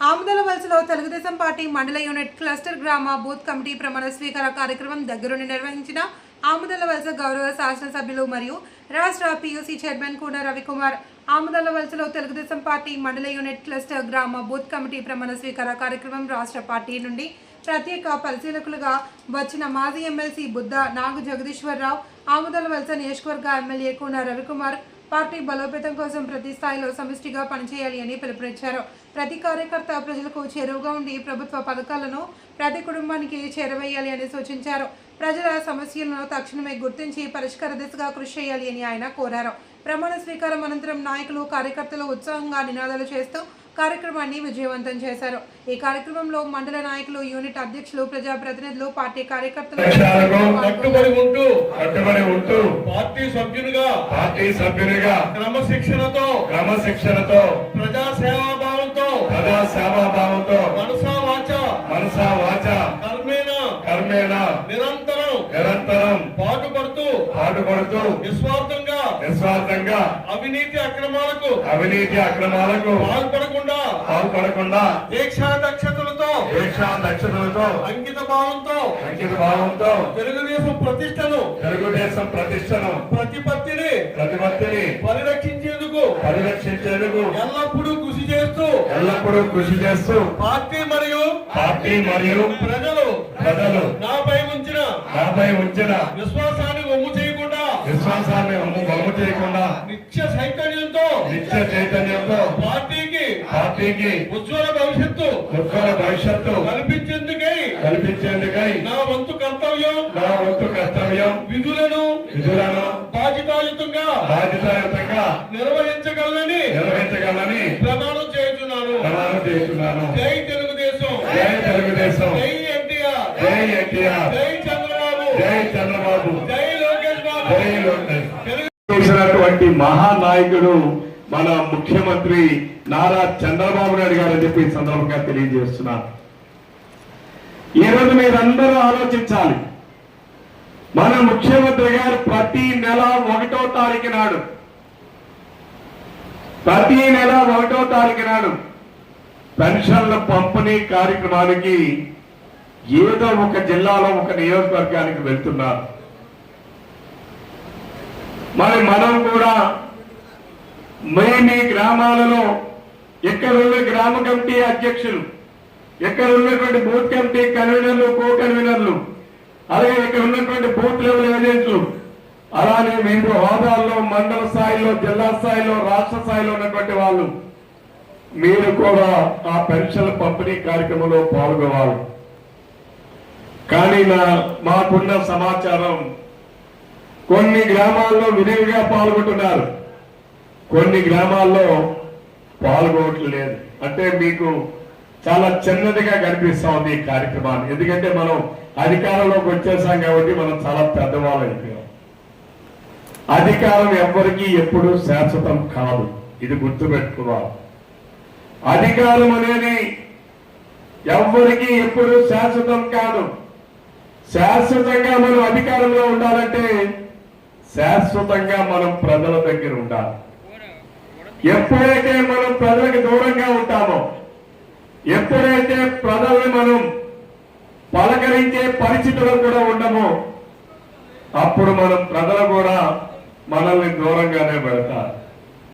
ఆముదల వలసలో తెలుగుదేశం పార్టీ మండల unit cluster గ్రామ బూత్ కమిటీ ప్రమాణ స్వీకార కార్యక్రమం దగ్గరుండి నిర్వహించిన ఆముదల వలస గౌరవ శాసనసభ్యులు మరియు రాష్ట్ర పియూసీ చైర్మన్ కూడా రవికుమార్ ఆముదల వలసలో తెలుగుదేశం పార్టీ మండల యూనిట్ క్లస్టర్ గ్రామ బూత్ కమిటీ ప్రమాణ స్వీకార కార్యక్రమం రాష్ట్ర పార్టీ నుండి ప్రత్యేక పరిశీలకులుగా వచ్చిన మాజీ ఎమ్మెల్సీ బుద్ధ నాగు జగదీశ్వరరావు ఆముదల వలస నియోజకవర్గ ఎమ్మెల్యే కూన రవికుమార్ పార్టీ బలోపేతం కోసం ప్రతి స్థాయిలో సమిష్టిగా పనిచేయాలి అని పిలుపునిచ్చారు. ప్రతి కార్యకర్త ప్రజలకు చేరువగా ఉండి ప్రభుత్వ పథకాలను ప్రతి కుటుంబానికి చేరవేయాలి అని సూచించారు. ప్రజల సమస్యలను తక్షణమే గుర్తించి పరిష్కార దిశగా కృషి చేయాలి అని ఆయన కోరారు. ప్రమాణ స్వీకారం అనంతరం నాయకులు కార్యకర్తలు ఉత్సాహంగా నినాదాలు చేస్తూ కార్యక్రమాన్ని విజయవంతం చేశారు. ఈ కార్యక్రమంలో మండల నాయకులు యూనిట్ అధ్యక్షులు ప్రజాప్రతినిధులు పార్టీ కార్యకర్తలు సభ్యునిగా పార్టీ సభ్యునిగా క్రమశిక్షణతో క్రమశిక్షణతో ప్రజా సేవాభావంతో ప్రజా సేవాభావంతో మనసా వాచ మనసా వాచ కర్మేణ కర్మేణ నిరంతరం నిరంతరం పాటుపడుతూ పాటుపడుతూ నిస్వార్థంగా నిస్వార్థంగా అవినీతి అక్రమాలకు అవినీతి అక్రమాలకు పాల్పడకుండా పాల్పడకుండా దీక్షా దక్షతలతో దీక్షా దక్షతలతో అంకిత భావంతో అంకిత భావంతో తెలుగుదేశం ప్రతిష్టను తెలుగుదేశం ప్రతిష్టను ప్రతిపత్తిని ప్రతిపత్తిని పరిరక్షించేందుకు పరిరక్షించేందుకు ఎల్లప్పుడూ కృషి చేస్తూ ఎల్లప్పుడూ కృషి చేస్తూ పార్టీ మరియు పార్టీ మరియు ప్రజలు ప్రజలు నాపై ఉంచిన నాపై ఉంచిన విశ్వాసాన్ని ఒమ్ము చేయకుండా విశ్వాసాన్ని బొమ్మ చేయకుండా నిత్య చైతన్యంతో నిత్య చైతన్యంతో పార్టీకి ఉజ్వల భవిష్యత్తు ఉజ్వల భవిష్యత్తు కల్పించేందుకై కల్పించేందుకై నా వంతు కర్తవ్యం నా వంతు కర్తవ్యం విధులను విధులను బాధ్యతాయుతంగా బాధ్యతాయుతంగా నిర్వహించగలనని నిర్వహించగలని ప్రమాణం చేస్తున్నాను ప్రమాణం చేస్తున్నాను జై తెలుగుదేశం. జై తెలుగుదేశం. జై ఎన్టీఆర్. జై ఎన్టీఆర్. జై చంద్రబాబు. జై చంద్రబాబు. జై లోకేష్ బాబు. జై లోకేష్. తెలుగు చేసినటువంటి మహానాయకుడు మన ముఖ్యమంత్రి నారా చంద్రబాబు నాయుడు గారు అని చెప్పి సందర్భంగా తెలియజేస్తున్నాను ఈరోజు మీరందరూ ఆలోచించాలి. మన ముఖ్యమంత్రి గారు ప్రతి నెల ఒకటో తారీఖు నాడు ప్రతి నెల ఒకటో తారీఖు నాడు పెన్షన్ల పంపిణీ కార్యక్రమానికి ఏదో ఒక జిల్లాలో ఒక నియోజకవర్గానికి వెళ్తున్నారు. మరి మనం కూడా మీ మీ గ్రామాలలో ఎక్కడున్న ఉన్న గ్రామ కమిటీ అధ్యక్షులు ఎక్కడ ఉన్నటువంటి బూత్ కమిటీ కన్వీనర్లు కో కన్వీనర్లు అలాగే ఇక్కడ ఉన్నటువంటి బూత్ లెవెల్ ఏజెంట్లు అలానే వివిధ హోదాల్లో మండల స్థాయిలో జిల్లా స్థాయిలో రాష్ట్ర స్థాయిలో ఉన్నటువంటి వాళ్ళు మీరు కూడా ఆ పెన్షన్ పంపిణీ కార్యక్రమంలో పాల్గొవాలి కానీ నా మాకున్న సమాచారం కొన్ని గ్రామాల్లో విరివిగా పాల్గొంటున్నారు. కొన్ని గ్రామాల్లో పాల్గొనట్లేదు అంటే మీకు చాలా చిన్నదిగా కనిపిస్తా ఉంది ఈ కార్యక్రమాన్ని ఎందుకంటే మనం అధికారంలోకి వచ్చేసాం కాబట్టి మనం చాలా పెద్దవాళ్ళు అయిపోయాం. అధికారం ఎవ్వరికీ ఎప్పుడు శాశ్వతం కాదు. ఇది గుర్తుపెట్టుకోవాలి. అధికారం అనేది ఎవరికి ఎప్పుడు శాశ్వతం కాదు. శాశ్వతంగా మనం అధికారంలో ఉండాలంటే శాశ్వతంగా మనం ప్రజల దగ్గర ఉండాలి. ఎప్పుడైతే మనం ప్రజలకు దూరంగా ఉంటామో ఎప్పుడైతే ప్రజల్ని మనం పలకరించే పరిస్థితులు కూడా ఉండమో అప్పుడు మనం ప్రజలు కూడా మనల్ని దూరంగానే పెడతారు.